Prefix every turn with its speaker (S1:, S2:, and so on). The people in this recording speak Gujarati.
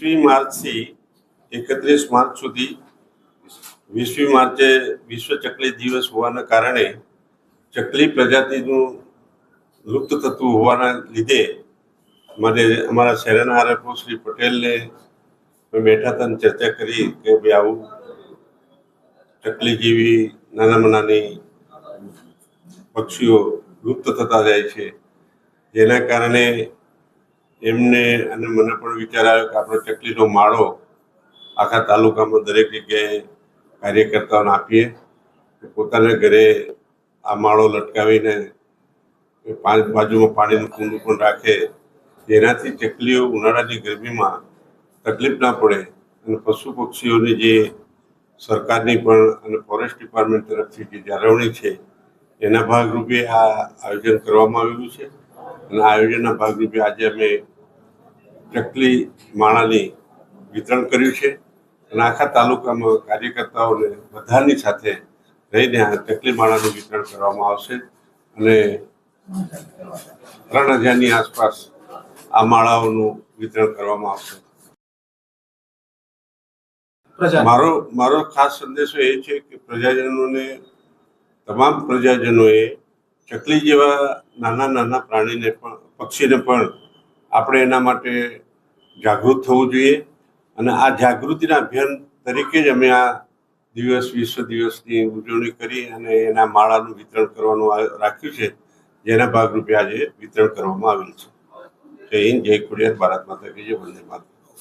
S1: વીસમી માર્ચથી એકત્રીસ માર્ચ સુધી વીસમી માર્ચે વિશ્વ ચકલી દિવસ હોવાના કારણે ચકલી પ્રજાતિનું લુપ્ત થતું હોવાના લીધે મને અમારા શહેરના આરએફઓ શ્રી પટેલને બેઠા હતા ચર્ચા કરી કે ભાઈ આવું ચકલી જેવી નાનામાં નાની પક્ષીઓ લુપ્ત થતા જાય છે. જેના કારણે એમને અને મને પણ વિચાર આવ્યો કે આપણે ચકલીનો માળો આખા તાલુકામાં દરેક જગ્યાએ કાર્યકર્તાઓને આપીએ. પોતાના ઘરે આ માળો લટકાવીને પાંચ બાજુમાં પાણીનું કુંડું પણ રાખે. જેનાથી ચકલીઓ ઉનાળાની ગરમીમાં તકલીફ ના પડે અને પશુ પક્ષીઓની જે સરકારની પણ અને ફોરેસ્ટ ડિપાર્ટમેન્ટ તરફથી જે જાળવણી છે, એના ભાગરૂપે આ આયોજન કરવામાં આવેલું છે. અને આયોજનના ભાગરૂપે આજે અમે ચકલી માળાની વિતરણ કર્યું છે અને આખા તાલુકામાં કાર્યકર્તાઓને બધાની સાથે રહીને આ ચકલી માળાનું વિતરણ કરવામાં આવશે અને ત્રણ હજારની આસપાસ આ માળાઓનું વિતરણ કરવામાં આવશે. મારો મારો ખાસ સંદેશો એ છે કે પ્રજાજનોને તમામ પ્રજાજનોએ ચકલી જેવા નાના નાના પ્રાણીને પણ, પક્ષીને પણ આપણે એના માટે જાગૃત થવું જોઈએ. અને આ જાગૃતિના અભિયાન તરીકે જ અમે આ દિવસ, વિશ્વ દિવસની ઉજવણી કરી અને એના માળાનું વિતરણ કરવાનું રાખ્યું છે. જેના ભાગરૂપે આજે વિતરણ કરવામાં આવેલ છે. જય હિન્દ, જય ખોડિયાર ભારત માતા કે જય, વંદે માતરમ.